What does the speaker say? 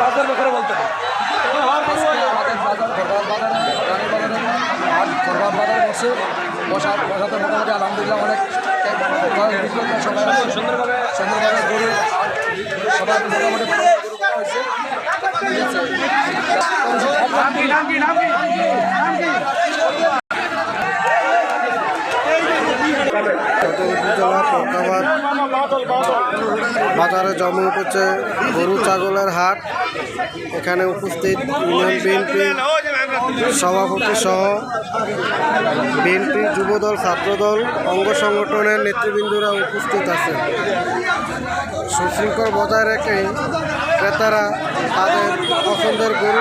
ব্যাপারে বলতে হবে। আমাদের বাজার খরবাদ বাজার রানী বাজারে হাট খরবাদ বাজার বসে বসা বসাতে মোটামুটি আলহামদুলিল্লাহ অনেক সবাই। সুন্দরভাবে সুন্দরভাবে গরু সবাই মোটামুটি হয়েছে ঠিক আছে বাজারে জমে উঠেছে গরু ছাগলের হাট এখানে উপস্থিত ইউনিয়ন বিএনপি সভাপতি সহ বিএনপি যুবদল ছাত্রদল অঙ্গ সংগঠনের নেতৃবৃন্দরা উপস্থিত আছে সুশৃঙ্খল বজায় রেখে ক্রেতারা তাদের পছন্দের গরু।